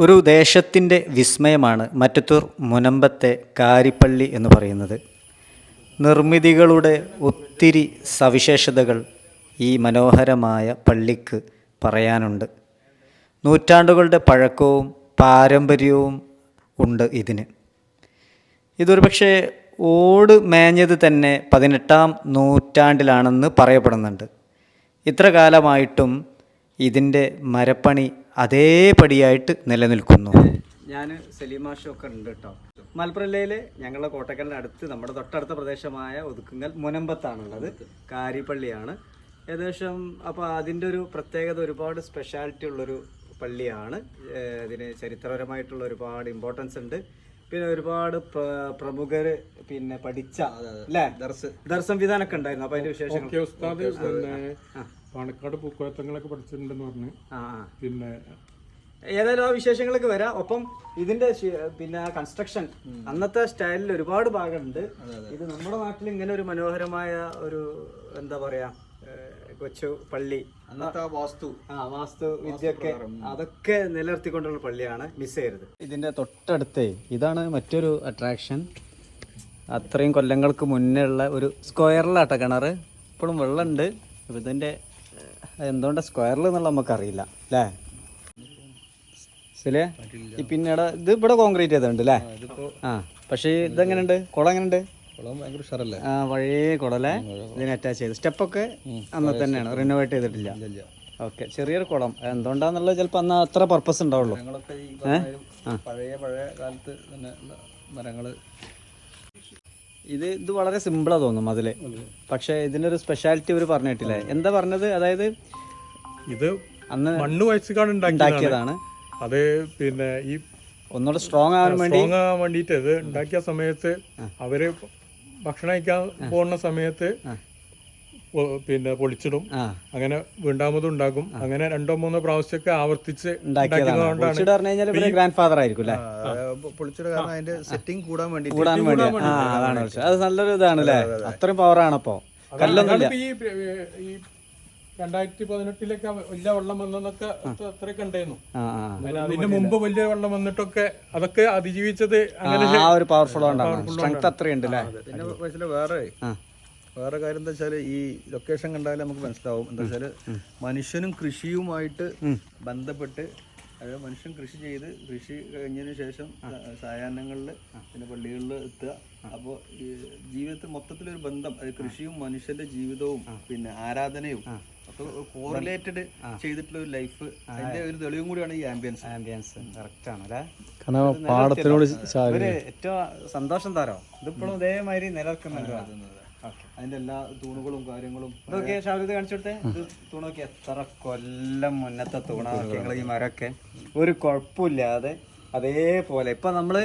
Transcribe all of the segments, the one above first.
ഒരു ദേശത്തിന്റെ വിസ്മയമാണ് മറ്റത്തൂർ മുനമ്പത്തെ കാരിപ്പള്ളി എന്ന് പറയുന്നത്. നിർമ്മിതികളുടെ ഒത്തിരി സവിശേഷതകൾ ഈ മനോഹരമായ പള്ളിക്ക് പറയാനുണ്ട്. നൂറ്റാണ്ടുകളുടെ പഴക്കവും പാരമ്പര്യവും ഉണ്ട് ഇതിന്. ഇതൊരു പക്ഷേ ഓട് മേഞ്ഞത് തന്നെ പതിനെട്ടാം നൂറ്റാണ്ടിലാണെന്ന് പറയപ്പെടുന്നുണ്ട്. ഇത്ര കാലമായിട്ടും ഇതിന്റെ മരപ്പണി അതേപടിയായിട്ട് നിലനിൽക്കുന്നു. ഞാൻ സലീമാഷൊക്കെ ഉണ്ട് കേട്ടോ മലപ്പുറം ജില്ലയിൽ ഞങ്ങളുടെ കോട്ടക്കലിന്റെ അടുത്ത് നമ്മുടെ തൊട്ടടുത്ത പ്രദേശമായ ഒതുക്കുങ്ങൽ മുനമ്പത്താണുള്ളത്. കാരിപ്പള്ളിയാണ് ഏകദേശം അപ്പോൾ അതിന്റെ ഒരു പ്രത്യേകത ഒരുപാട് സ്പെഷ്യാലിറ്റി ഉള്ളൊരു പള്ളിയാണ്. ഇതിന് ചരിത്രപരമായിട്ടുള്ള ഒരുപാട് ഇമ്പോർട്ടൻസ് ഉണ്ട്. പിന്നെ ഒരുപാട് പ്രമുഖർ പിന്നെ പഠിച്ച അല്ലേ? ദർശൻ വിധാനൊക്കെ ഉണ്ടായിരുന്നു. അപ്പൊ അതിന്റെ വിശേഷങ്ങൾ ഓക്കെ ഉസ്താദ് പിന്നെ പാണക്കാട് പൂക്കോത്തങ്ങളൊക്കെ പഠിച്ചിട്ടുണ്ടെന്ന് പറഞ്ഞ്. ആ. പിന്നെ ഏതായാലും ആ വിശേഷങ്ങളൊക്കെ വരാം. ഒപ്പം ഇതിന്റെ പിന്നെ കൺസ്ട്രക്ഷൻ അന്നത്തെ സ്റ്റൈലിൽ ഒരുപാട് ഭാഗമുണ്ട്. ഇത് നമ്മുടെ നാട്ടിൽ ഇങ്ങനെ ഒരു മനോഹരമായ ഒരു എന്താ പറയാ കൊച്ചു പള്ളി. അന്നത്തെ വാസ്തു. ആ വാസ്തു വിദ്യയൊക്കെ അതൊക്കെ നിലനിർത്തിക്കൊണ്ടുള്ള പള്ളിയാണ് മിസ് ചെയ്യരുത് ഇതിന്റെ തൊട്ടടുത്ത് ഇതാണ് മറ്റൊരു അട്രാക്ഷൻ അത്രയും കൊല്ലങ്ങൾക്ക് മുന്നേ ഉള്ള ഒരു സ്ക്വയറിലാട്ട കിണറ്. ഇപ്പോഴും വെള്ളമുണ്ട്. ഇതിന്റെ എന്തുകൊണ്ട് സ്ക്വയറിൽ എന്നുള്ള നമുക്കറിയില്ല അല്ലേ ശരിയാ? പിന്നീട് ഇത് ഇവിടെ കോൺക്രീറ്റ് ചെയ്തിട്ടുണ്ട് അല്ലേ ആ പക്ഷേ ഇതെങ്ങനെയുണ്ട് കുളം എങ്ങനെയുണ്ട് ആ പഴയ കുളല്ലേ ഇതിന് അറ്റാച്ച് ചെയ്ത്. സ്റ്റെപ്പൊക്കെ അന്ന് തന്നെയാണ്. റിനോവേറ്റ് ചെയ്തിട്ടില്ല. ഓക്കെ ചെറിയൊരു കുളം. എന്തുകൊണ്ടാന്നുള്ളത് ചിലപ്പോൾ അന്ന് അത്ര പർപ്പസ് ഉണ്ടാവുള്ളൂ. ഏഹ് പഴയ പഴയ കാലത്ത് തന്നെ മരങ്ങൾ മരങ്ങൾ ഇത് ഇത് വളരെ സിമ്പിളാ തോന്നും അതിൽ പക്ഷെ ഇതിനൊരു സ്പെഷ്യാലിറ്റി ഇവർ പറഞ്ഞിട്ടില്ലേ. എന്താ പറഞ്ഞത്? അതായത് ഇത് അന്ന് മണ്ണ് വയസ്സുകാട് ഉണ്ടാക്കിയതാണ്. അത് പിന്നെ ഈ ഒന്നുകൂടെ സ്ട്രോങ് ആവാൻ വേണ്ടി സ്ട്രോങ് ആവാൻ വേണ്ടിയിട്ട് ഇത് ഉണ്ടാക്കിയ സമയത്ത് അവർ ഭക്ഷണം കഴിക്കാൻ പോകുന്ന സമയത്ത് പിന്നെ പൊളിച്ചിടും. അങ്ങനെ വീണ്ടാമതും ഉണ്ടാക്കും. അങ്ങനെ രണ്ടോ മൂന്നോ പ്രാവശ്യമൊക്കെ ആവർത്തിച്ച് ഗ്രാൻഡ് ഫാദർ ആയിരിക്കും അതിന്റെ സെറ്റിംഗ് കൂടാൻ വേണ്ടി കൂടാൻ വേണ്ടി അതാണ് അത് നല്ലൊരു ഇതാണ് അല്ലേ? അത്രയും പവറാണ് അപ്പോ. ഈ ഈ രണ്ടായിരത്തി പതിനെട്ടിലൊക്കെ വലിയ വെള്ളം വന്നതൊക്കെ അത്രയൊക്കെ ഉണ്ടായിരുന്നു. അതിന് മുമ്പ് വലിയ വെള്ളം വന്നിട്ടൊക്കെ അതൊക്കെ അതിജീവിച്ചത് അങ്ങനെ ആ ഒരു പവർഫുൾ കൊണ്ടാണ് സ്ട്രെങ്ത് അത്രയുണ്ട് അല്ലേ? പിന്നെ വേറെ. വേറെ കാര്യം എന്താ വെച്ചാൽ ഈ ലൊക്കേഷൻ കണ്ടാലേ നമുക്ക് മനസ്സിലാവും. എന്താ വെച്ചാൽ മനുഷ്യനും കൃഷിയുമായിട്ട് ബന്ധപ്പെട്ട് അതായത് മനുഷ്യൻ കൃഷി ചെയ്ത് കൃഷി കഴിഞ്ഞതിന് ശേഷം സായാഹ്നങ്ങളിൽ പിന്നെ പള്ളികളിൽ എത്തുക. അപ്പോൾ ജീവിതത്തിൽ മൊത്തത്തിലൊരു ബന്ധം അത് കൃഷിയും മനുഷ്യന്റെ ജീവിതവും പിന്നെ ആരാധനയും ഒക്കെ കോറിലേറ്റഡ് ചെയ്തിട്ടുള്ള ഒരു ലൈഫ് അതിന്റെ ഒരു തെളിവും കൂടിയാണ് ഈ ആംബിയൻസ് ആംബിയൻസ് കറക്റ്റ് ആണ് അല്ലേ? കാരണം പാടത്തിനോട് ഇവർ ഏറ്റവും സന്തോഷം താരോ. ഇതിപ്പോഴും ഇതേമാതിരി നിലനിൽക്കുന്നുണ്ട്. അതിന്റെ എല്ലാ തൂണുകളും കാര്യങ്ങളും ഇതൊക്കെ ഷാവിത് കാണിച്ചു കൊടുത്തേ? ഇത് തൂണൊക്കെ എത്ര കൊല്ലം മുന്നത്തെ തൂണൊക്കെ ഞങ്ങൾ ഈ മരമൊക്കെ ഒരു കുഴപ്പമില്ലാതെ അതേപോലെ. ഇപ്പൊ നമ്മൾ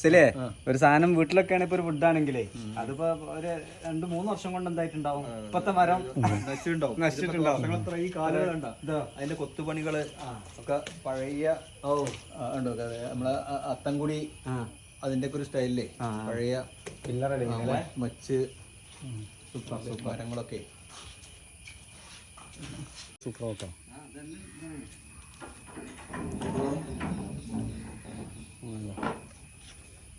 ശരിയേ ഒരു സാധനം വീട്ടിലൊക്കെയാണ് ഇപ്പൊ ഒരു വുഡ് ആണെങ്കിലേ അതിപ്പോ ഒരു രണ്ട് മൂന്ന് വർഷം കൊണ്ട് എന്തായിട്ടുണ്ടാവും? ഇപ്പത്തെ മരം നശിച്ചിട്ടുണ്ടാവും. നശിച്ചിട്ടുണ്ടാവും. ഈ കാലുകളുണ്ട അതിന്റെ കൊത്തുപണികൾ ഒക്കെ പഴയ ഓ ഉണ്ടോ നമ്മളെ അത്തംകുടി അതിന്റെ ഒക്കെ ഒരു സ്റ്റൈലില്ലേ? പഴയ മച്ച് മരങ്ങളൊക്കെ. സൂപ്പർ ഓട്ടോ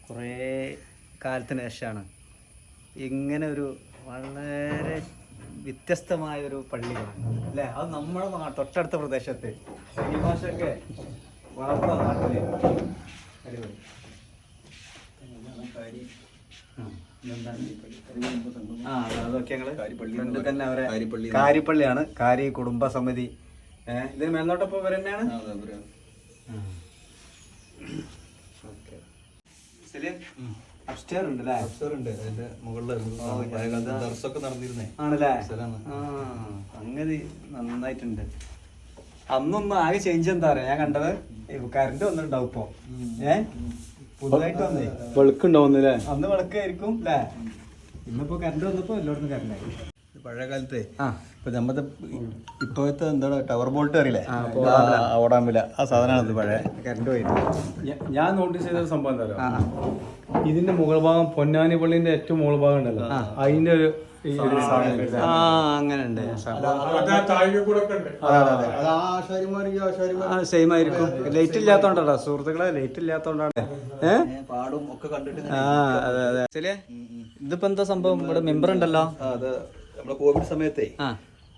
കുറേ കാലത്തിന് ശേഷമാണ്. ഇങ്ങനെ ഒരു വളരെ വ്യത്യസ്തമായ ഒരു പള്ളിയാണ്. അല്ലേ? അത് നമ്മുടെ നാട്ടിൽ തൊട്ടടുത്ത പ്രദേശത്ത്. ശ്രീനിവാസൊക്കെ വളർന്ന നാട്ടിൽ. അടിപൊളി. കാരിപ്പള്ളിയാണ് കാരി കുടുംബ സമിതി. ഏഹ് ഇതിന് മേൽനോട്ടപ്പോ ഇവർ തന്നെയാണ്? സംഗതി നന്നായിട്ടുണ്ട്. അന്നൊന്നും ആകെ ചേഞ്ച് എന്താ പറയാ ഞാൻ കണ്ടത് കറണ്ട് വന്നിട്ടുണ്ടാവും ഇപ്പൊ. ഏ? പുതുതായിട്ട് വന്നേ വെളുക്കുണ്ടാവുന്നില്ലേ? അന്ന് വിളക്കായിരിക്കും അല്ലേ ഇന്നിപ്പോ കറണ്ട് വന്നപ്പോ എല്ലായിടത്തും പഴയ കാലത്തെ ആ. ഇപ്പൊ നമ്മുടെ ഇപ്പോഴത്തെ എന്താണ് ടവർ ബോൾട്ട് അറിയില്ലേ ഓടാമില്ല ആ സാധനമാണ് പഴയ. കറണ്ട് പോയിട്ട്. ഞാൻ നോട്ടീസ് ചെയ്ത സംഭവം എന്താ ഇതിന്റെ മുകൾ ഭാഗം പൊന്നാനി പള്ളിന്റെ ഏറ്റവും മുകൾ ഭാഗം ഉണ്ടല്ലോ. അതിന്റെ ഒരു ആ അങ്ങനെ ഉണ്ട് സെയിം ആയിരിക്കും ലൈറ്റ് ഇല്ലാത്തോണ്ടാ സുഹൃത്തുക്കളെ ലൈറ്റ് ഇല്ലാത്തോണ്ടാണ് ഏ? പാടും ഒക്കെ കണ്ടിട്ട് ആ അതെ അതെ. ശരിയേ? ഇതിപ്പോ എന്താ സംഭവം? ഇവിടെ മെമ്പർ ഉണ്ടല്ലോ. അത്. നമ്മുടെ കോവിഡ് സമയത്തെ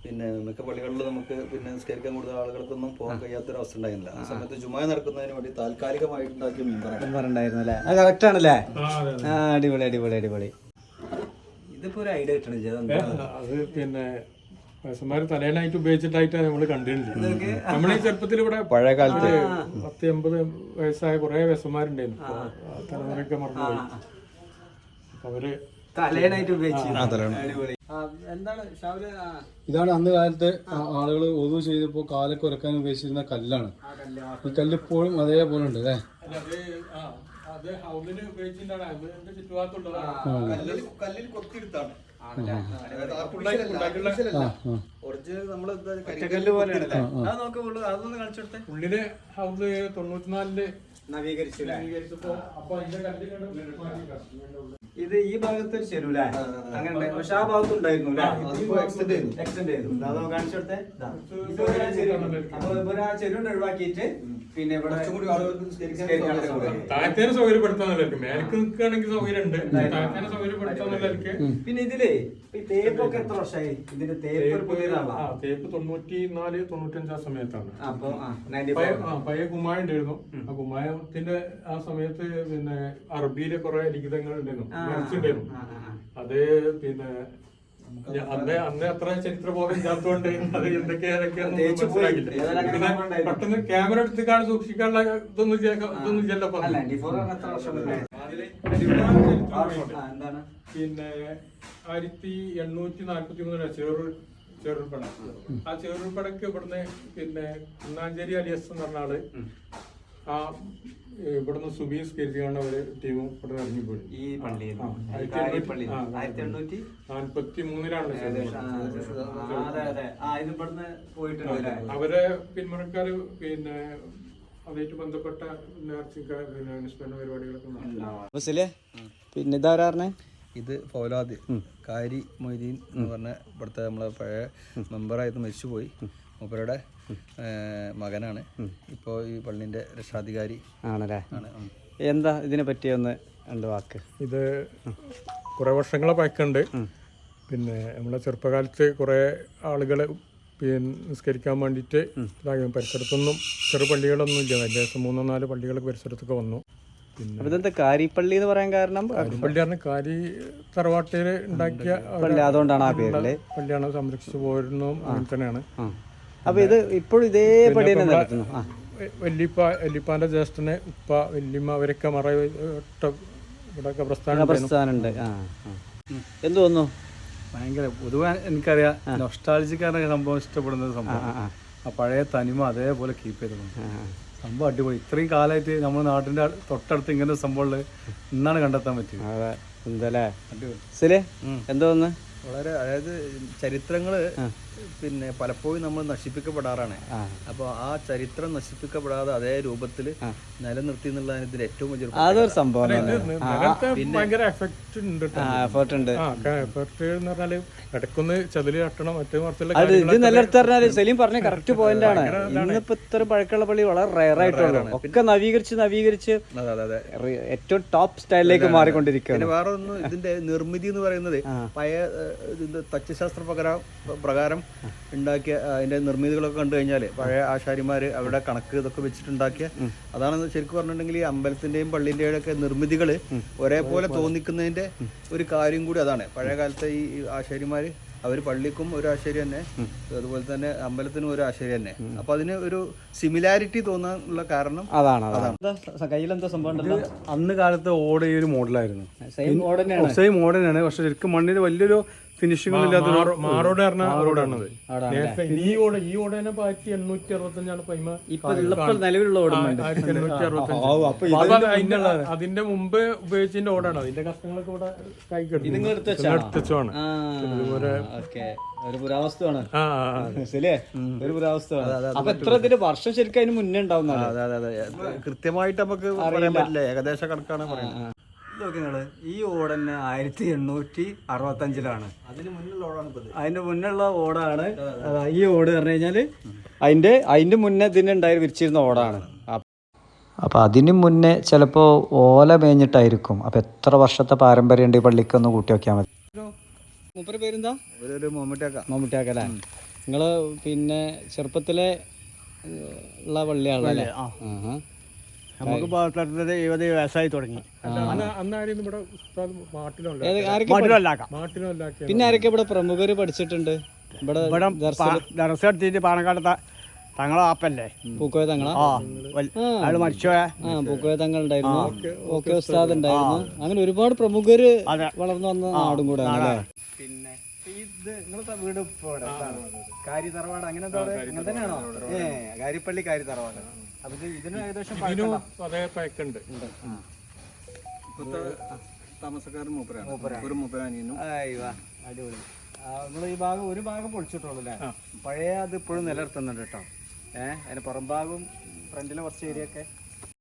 പിന്നെ മിക്ക പള്ളികളിൽ നമുക്ക് പിന്നെ നിസ്കരിക്കാൻ കൂടുതൽ ആളുകൾക്കൊന്നും പോകാൻ കഴിയാത്തൊരു അവസ്ഥ ഉണ്ടായിരുന്നില്ല. ആ സമയത്ത് ജുമായ നടക്കുന്നതിന് വേണ്ടി താൽക്കാലികമായിട്ടുണ്ടാക്കിയ മെമ്പർ മെമ്പർ ഉണ്ടായിരുന്നല്ലേ? അത് കറക്റ്റ് ആണല്ലേ. അടിപൊളി അടിപൊളി അടിപൊളി. ഇതിപ്പോ ഒരു ഐഡിയ അത് പിന്നെ വയസ്സന്മാര് തലേനായിട്ട് ഉപയോഗിച്ചിട്ടായിട്ട് നമ്മൾ കണ്ടിട്ടുണ്ട് നമ്മൾ ഈ ചെറുപ്പത്തിൽ ഇവിടെ പഴയ കാലത്ത് പത്ത് എൺപത് വയസ്സായ കുറെ വയസ്സന്മാരുണ്ടായിരുന്നു തലമുറയൊക്കെ മറന്നുപോയി. അപ്പൊ അവർ തലേനായിട്ട് ഉപയോഗിച്ചു ഇതാണ് അന്ന് കാലത്തെ ആളുകൾ ഒതു ചെയ്തപ്പോൾ കാലൊക്കെ ഉരക്കാൻ ഉപയോഗിച്ചിരുന്ന കല്ലാണ്. ഈ കല്ല് ഇപ്പോഴും അതേപോലെ ഉണ്ട് അല്ലേ അത് ഹൗലിന് ഉപയോഗിച്ചിട്ടാണ് അതിന്റെ ചുറ്റുഭാഗത്തുള്ളതാണ്. കല്ലിൽ കൊത്തിയെടുത്താണ്. ഒറിജിനൽ നമ്മൾ കല്ല് പോലെയാണ് അത് നോക്ക് ഉള്ളു. അതൊന്ന് കാണിച്ചു കൊടുത്തേ. ഉള്ളിൽ ഹൗൽ തൊണ്ണൂറ്റിനാലിൽ നവീകരിച്ചു നവീകരിച്ചപ്പോ അപ്പൊ അതിന്റെ കല്ല് ഇത് ഈ ഭാഗത്ത് ഒരു ചെരുവില്ലേ അങ്ങനെ പക്ഷെ ആ ഭാഗത്ത് ഉണ്ടായിരുന്നു. എക്സ്റ്റെൻഡ് ചെയ്തു. കാണിച്ചെടുത്തേ അപ്പൊ ഇവർ ആ ചെരുവിനെ ഒഴിവാക്കിയിട്ട് പിന്നെ ഇവിടെ. താഴത്തേനെ സൗകര്യപ്പെടുത്താന്നുള്ളവർക്ക് മേലേക്ക് നിൽക്കുകയാണെങ്കിൽ സൗകര്യമുണ്ട്. താഴത്തേനെ സൗകര്യപ്പെടുത്താന്നുള്ളവർക്ക് പിന്നെ ഇതിലേ ഈ തേപ്പൊക്കെ എത്ര വർഷമായി? ഇതിന്റെ തേപ്പ് പുതിയതാവാ തേപ്പ് തൊണ്ണൂറ്റി നാല് തൊണ്ണൂറ്റഞ്ച് ആ സമയത്താണ്. അപ്പൊ ആ നയന്റി പഴയ കുമായ ഉണ്ടായിരുന്നു. ആ കുമായത്തിന്റെ ആ സമയത്ത് പിന്നെ അറബിയിലെ കുറെ ലിഖിതങ്ങൾ ഉണ്ടായിരുന്നു. അത് പിന്നെ അന്ന് അന്ന് അത്ര ചരിത്രബോധം ഇല്ലാത്തതുകൊണ്ട് അത് എന്തൊക്കെയാണെന്നൊക്കെയാണെന്ന് തേച്ച് പോയി. പിന്നെ പെട്ടെന്ന് ക്യാമറ എടുത്ത് കാണാൻ സൂക്ഷിക്കാനുള്ള ഇതൊന്നും ഇതൊന്നും ഇല്ലല്ലോ മുന്നേ? പിന്നെ ആയിരത്തി എണ്ണൂറ്റി നാല്പത്തി മൂന്നിലാണ് ചെറു ചെറുപ്പട ആ ചെറുപ്പടക്ക് ഇവിടുന്ന് പിന്നെ കുന്നാഞ്ചേരി അലിയസ് എന്ന് പറഞ്ഞ ആൾ ആ ഇവിടുന്ന് സുബീസ് കരുതിയാണ് അവർ ടീമും ഇവിടെ ഇറങ്ങിപ്പോയി ഈ പള്ളിയിൽ ആയിരത്തി എണ്ണൂറ്റി നാല്പത്തി മൂന്നിലാണ് ഇത്? അവരെ പിന്മുറക്കാര് പിന്നെ അതായിട്ട് ബന്ധപ്പെട്ട നേർച്ചക്കാർ പിന്നെ അനുസ്മരണ പരിപാടികളൊക്കെ പിന്നെ ഇതാരാ പറഞ്ഞേ? ഇത് ഫൗലാദ് കാരി മൊയ്തീൻ എന്ന് പറഞ്ഞ ഇവിടുത്തെ നമ്മളെ പഴയ മെമ്പറായിട്ട് മരിച്ചുപോയി. മൂപ്പരുടെ മകനാണ്. ഇപ്പോ ഈ പള്ളിന്റെ രക്ഷാധികാരി ആണല്ലേ? എന്താ ഇതിനെ പറ്റിയ ഒന്ന് രണ്ട് വാക്ക്? ഇത് കുറെ വർഷങ്ങളെ പഴക്കമുണ്ട് പിന്നെ നമ്മളെ ചെറുപ്പകാലത്ത് കുറെ ആളുകളെ പിന്നെ നിസ്കരിക്കാൻ വേണ്ടിയിട്ട് പരിസരത്തൊന്നും ചെറു പള്ളികളൊന്നും ഇല്ല. ഏകദേശം മൂന്നോ നാല് പള്ളികൾ പരിസരത്തൊക്കെ വന്നു. പിന്നെ കാരിപ്പള്ളി എന്ന് പറയാൻ കാരണം? പള്ളി പറഞ്ഞ കാരി തറവാട്ടിൽ ഉണ്ടാക്കിയ പള്ളി അതുകൊണ്ടാണ് ആ പേരിൽ. പള്ളിയാണ് സംരക്ഷിച്ചു പോരുന്നതും അങ്ങനെ തന്നെയാണ്. ആ. അപ്പൊ ഇത് ഇപ്പോഴും ഇതേ പടി തന്നെ നടത്തുന്നു ആ. വ- വല്യപ്പ വല്യപ്പാന്റെ ജ്യേഷ്ഠന് ഉപ്പ വല്യമ്മ അവരൊക്കെ മറ ഇവിടെയൊക്കെ പ്രസ്ഥാനം പ്രസ്ഥാനുണ്ട് ആ ആ. എന്ത് തോന്നുന്നു? ഭയങ്കര പൊതുവെ എനിക്കറിയാം നൊസ്റ്റാൾജിക്കാരൊക്കെ സംഭവം ഇഷ്ടപ്പെടുന്ന സംഭവം. ആ, പഴയ തനിമ അതേപോലെ കീപ്പ് ചെയ്തിട്ടുണ്ട് ആ. സംഭവം അടിപൊളി. ഇത്രയും കാലമായിട്ട് നമ്മുടെ നാട്ടിന്റെ തൊട്ടടുത്ത് ഇങ്ങനെ സംഭവമുള്ളത് സംഭവം ഉള്ളത് ഇന്നാണ് കണ്ടെത്താൻ പറ്റിയത്. അതെ എന്തല്ലേ അടിപൊളി. ശരി എന്തോ തോന്നുന്നു? വളരെ അതായത് ചരിത്രങ്ങൾ പിന്നെ പലപ്പോഴും നമ്മൾ നശിപ്പിക്കപ്പെടാറാണ്. അപ്പൊ അപ്പോൾ ആ ചരിത്രം നശിപ്പിക്കപ്പെടാതെ അതേ രൂപത്തിൽ നിലനിർത്തി എന്നുള്ളതാണ് ഇതിൽ ഏറ്റവും വലിയ അതൊരു സംഭവം തന്നെ. ഭയങ്കര എഫക്റ്റ് ഉണ്ട് ആ എഫേർട്ട് ഉണ്ട്. ആ എന്ന് പറഞ്ഞാൽ ഇടക്കൊന്ന് ചതിൽ തട്ടണം മറ്റേ മറിച്ചുള്ള അത് ഇത് നിലനിർത്തി പറഞ്ഞാൽ സലീം പറഞ്ഞ കറക്റ്റ് പോയിന്റ് ആണ്. ഇന്നിപ്പോ ഇത്ര പഴക്കമുള്ള പള്ളി വളരെ റയർ ആയിട്ടുള്ള. ഒക്കെ നവീകരിച്ച് നവീകരിച്ച് അതെ അതെ അതെ. ഏറ്റവും ടോപ്പ് സ്റ്റൈലിലേക്ക് മാറിക്കൊണ്ടിരിക്കുകയാണ്. പിന്നെ വേറെ ഒന്ന് ഇതിന്റെ നിർമ്മിതി എന്ന് പറയുന്നത് പഴയ ഇതിന്റെ തച്ചുശാസ്ത്ര പ്രകാരം പ്രകാരം ഉണ്ടാക്കിയ അതിന്റെ അതിന്റെ നിർമ്മിതികളൊക്കെ കണ്ടു കഴിഞ്ഞാൽ പഴയ ആശാരിമാർ അവിടെ കണക്ക് ഇതൊക്കെ വെച്ചിട്ടുണ്ടാക്കിയ അതാണ് ശരിക്കും പറഞ്ഞിട്ടുണ്ടെങ്കിൽ ഈ അമ്പലത്തിന്റെയും പള്ളിന്റെയും ഒക്കെ നിർമ്മിതികൾ ഒരേപോലെ തോന്നിക്കുന്നതിന്റെ ഒരു കാര്യം കൂടി അതാണ്. പഴയ കാലത്തെ ഈ ആശാരിമാർ അവർ പള്ളിക്കും ഒരു ആശ്ചര്യം തന്നെ അതുപോലെ തന്നെ അമ്പലത്തിനും ഒരു ആശ്ചര്യം തന്നെ. അപ്പൊ അതിന് ഒരു സിമിലാരിറ്റി തോന്നാനുള്ള കാരണം അതാണ് അതാണ്. കയ്യിലെന്താ സംഭവം ഉണ്ടല്ലോ? അന്ന് കാലത്ത് ഓട ഈ ഒരു മോഡലായിരുന്നു. സെയിം ഓർഡർ തന്നെയാണ്. സെയിം മോഡലാണ് പക്ഷെ ശരിക്കും മണ്ണിന് വലിയൊരു ഫിനിഷിംഗ് ഒന്നും ഇല്ലാത്ത മാറോട് പറഞ്ഞ റോഡാണത് നേരത്തെ ഈ ഓട് ഈ ഓട് തന്നെ എണ്ണൂറ്റി അറുപത്തഞ്ചാണ് പൈമ നിലവിലുള്ള അതിന്റെ അതിന്റെ മുമ്പ് ഉപയോഗിച്ചതിന്റെ ഓടാണ്. അതിന്റെ കഷ്ടങ്ങളൊക്കെ ഇവിടെ കൈ ഒരു പുരാവസ്തുവാണ്. ഒരു പുരാവസ്തുവാണ്. അപ്പൊ എത്ര ഇതിന്റെ വർഷം ശരിക്കും അതിന് മുന്നേ ഉണ്ടാവുന്നതാണ്. അതെ അതെ അതെ കൃത്യമായിട്ട് നമുക്ക് പറയാൻ പറ്റില്ല. ഏകദേശ കണക്കാണ് പറയുന്നത്. ഇതൊക്കെ നിങ്ങൾ ഈ ഓട് തന്നെ ആയിരത്തി എണ്ണൂറ്റി അറുപത്തഞ്ചിലാണ്. അതിന്റെ മുന്നുള്ള ഓടാണ് ഈ ഓട് പറഞ്ഞു കഴിഞ്ഞാൽ അതിന്റെ അതിന്റെ മുന്നേ ഇതിന് ഉണ്ടായി വിരിച്ചിരുന്ന ഓടാണ്. അപ്പോൾ അതിനു മുന്നേ ചിലപ്പോ ഓല മേഞ്ഞിട്ടായിരിക്കും. അപ്പോൾ എത്ര വർഷത്തെ പാരമ്പര്യം ഉണ്ട് ഈ പള്ളിക്കൊന്ന് കൂട്ടി നോക്കിയാൽ മതി. മൂപ്പര് പേരെന്താ? ഒരു നിങ്ങൾ പിന്നെ ചെറുപ്പത്തിലെ ഉള്ള പള്ളിയാണല്ലേ ആഹാ. നമുക്ക് പത്തൊമ്പത് എഴുപത് വയസ്സായി തുടങ്ങി. പിന്നെ ആരൊക്കെ ഇവിടെ പ്രമുഖര് പഠിച്ചിട്ടുണ്ട്? ഇവിടെ ഇവിടെ ദർശനം ദർശ എടുത്തിട്ട് പാണക്കാട് തങ്ങളെ ആപ്പല്ലേ പൂക്കോയ തങ്ങളെ? അയാൾ മരിച്ചുപോയ ആ പൂക്കോയ തങ്ങൾ ഉണ്ടായിരുന്നു ഓക്കെ ഉസ്താദ്. ഉണ്ടായിരുന്നു. അങ്ങനെ ഒരുപാട് പ്രമുഖര് വളർന്നു വന്ന നാടും കൂടെ പിന്നെ ഇത് നിങ്ങളത്തെ വീട്. കാരി തറവാട്. അങ്ങനെ അങ്ങനെ തന്നെയാണോ? ഏ കാരിപ്പള്ളി കാരി തറവാട്. ഇതിന് ഏകദേശം ഇതിനും അതേ പഴക്കുണ്ട് ഇപ്പത്തെ താമസക്കാരൻ മൂപ്പരാണ്. ഒരു മൂപ്പരാനിയനും അടിപൊളി. നിങ്ങൾ ഈ ഭാഗം ഒരു ഭാഗം പൊളിച്ചിട്ടുള്ളൂ അല്ലേ? പഴയ അത് ഇപ്പോഴും നിലനിർത്തുന്നുണ്ട് കേട്ടോ. ഏഹ് അതിന് പുറം ഭാഗവും ഫ്രണ്ടിലെ കുറച്ച് ഏരിയ ഒക്കെ